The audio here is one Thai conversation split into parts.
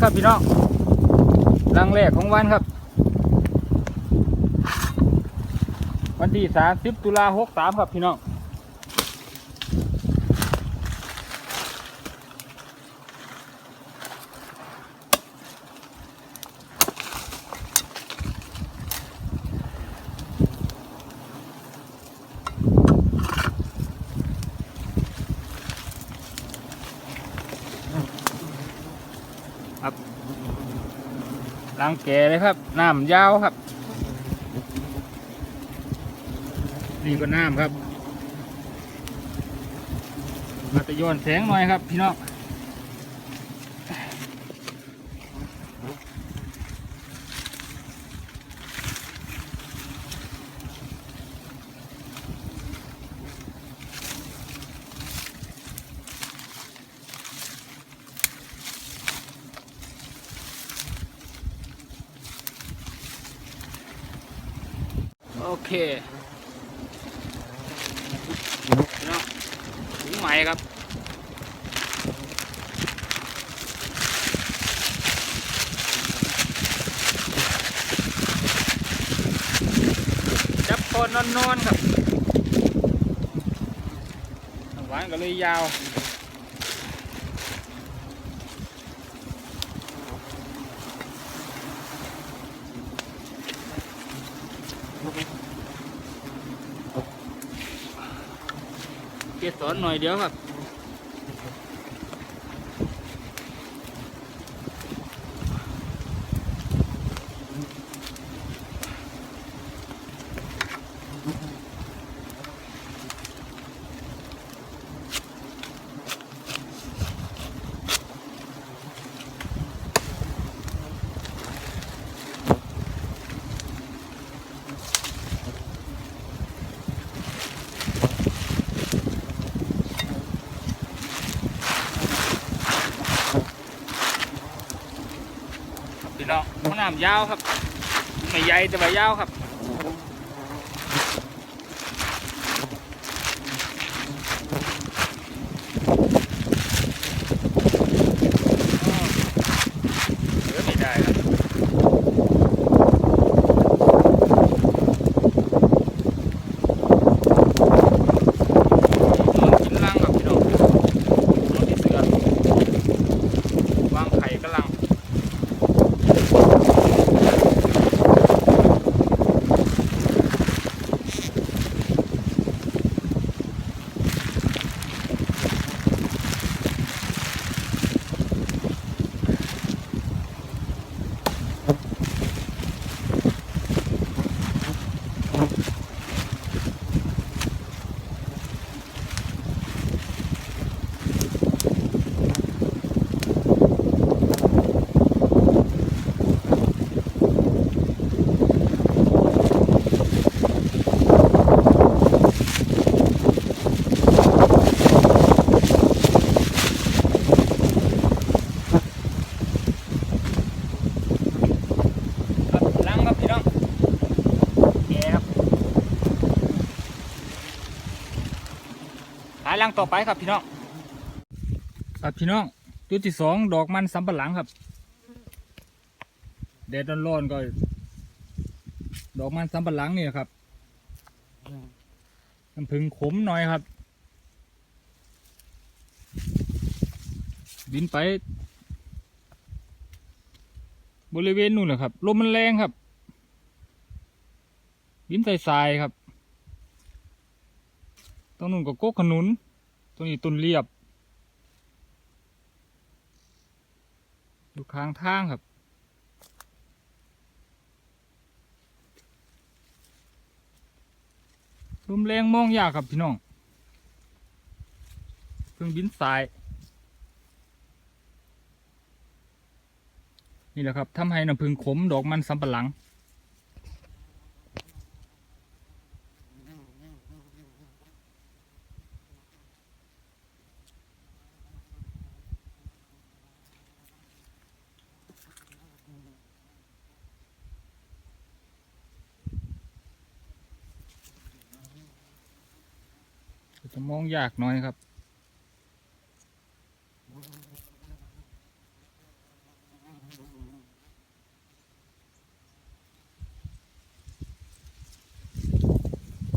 ครับพี่น้องรังแรกของวันครับ วันที่30ตุลา63ครับพี่น้อง ลังแก่เลยครับน้ำยาวครับ นี่ก็น้ำครับ มาจะโยนแสงหน่อยครับ พี่น้อง อเคพี่น้องถุงใหม่ครับจับคอนนอนๆครับหวานก็เลยยาว เกสรหน่อยเดียวครับ พี่น้องห้องน้ำยาวครับ ไม่ใหญ่แต่ว่ายาวครับ เหลือไม่ได้ครับนอนกินลังครับพี่น้องนอนที่เสือวางไข่กำลัง ครับลังครับพี่น้องแกครับหา ลังต่อไปครับพี่น้องครับพี่น้องตัวที่สองดอกมันสำปะหลังครับแดดร้อนๆก็ ดอกมันสำปะหลังนี่ครับน้ำผึ้งขมหน่อยครับ บินไป บริเวณนู่นแหละครับลมมันแรงครับ บินใส่ทรายครับตรงนู้นก็โกกขนุน รงนี้ต้นเรียบ อยู่ข้างทางครับลมแรงมองยากครับพี่น้องเพิ่งบินสาย นี่แหละครับทำให้น้ำผึ้งขมดอกมันสำปะหลัง จะมองยากน้อยครับ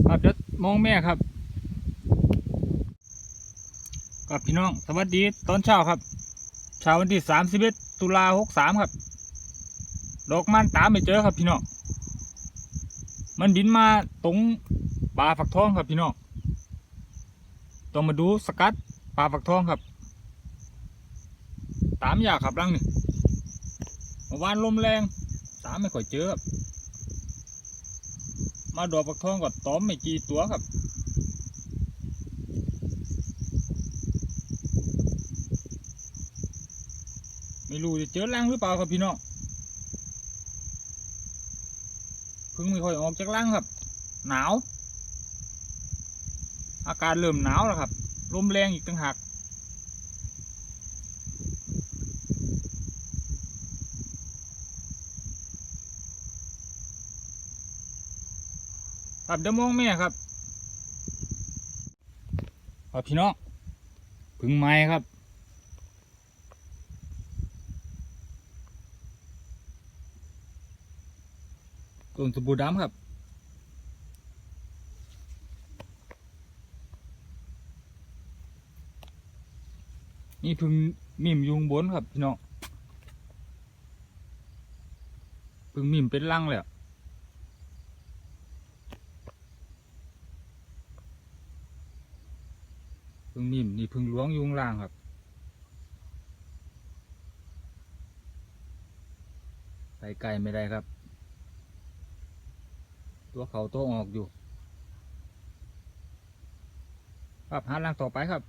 ครับจะมองแม่ครับ กับพี่น้อง สวัสดีตอนเช้าครับ เช้าวันที่สามสิบเอ็ดตุลาหกสามครับ ดอกมันตามไม่เจอครับพี่น้อง มันบินมาตรงป่าฝักทองครับพี่น้อง ต้องมาดูสกัดป่าฝักทองครับ ตามอยากครับรังนี่เมื่อวานลมแรง ตามไม่ค่อยเจอครับมาดอกฝักทองก็ตอมไม่กี่ตัวครับไม่รู้จะเจอรังหรือเปล่าครับพี่น้องเพิ่งไม่ค่อยออกจากรังครับ หนาว อากาศเริ่มหนาวแล้วครับ ลมแรงอีกต่างหากครับเดี๋ยวมองแม่ครับครับพี่น้องพึ่งไม้ครับต้นสบู่ดำครับ นี่พึ่งมิมยุงบนครับพี่น้องพึ่งมิมเป็นรังเลยอะพึ่งมิมนี่พึ่งหลวงยุงล่างครับใส่ไก่ไม่ได้ครับ ตัวเขาตัวออกอยู่ครับหาล่างต่อไปครับ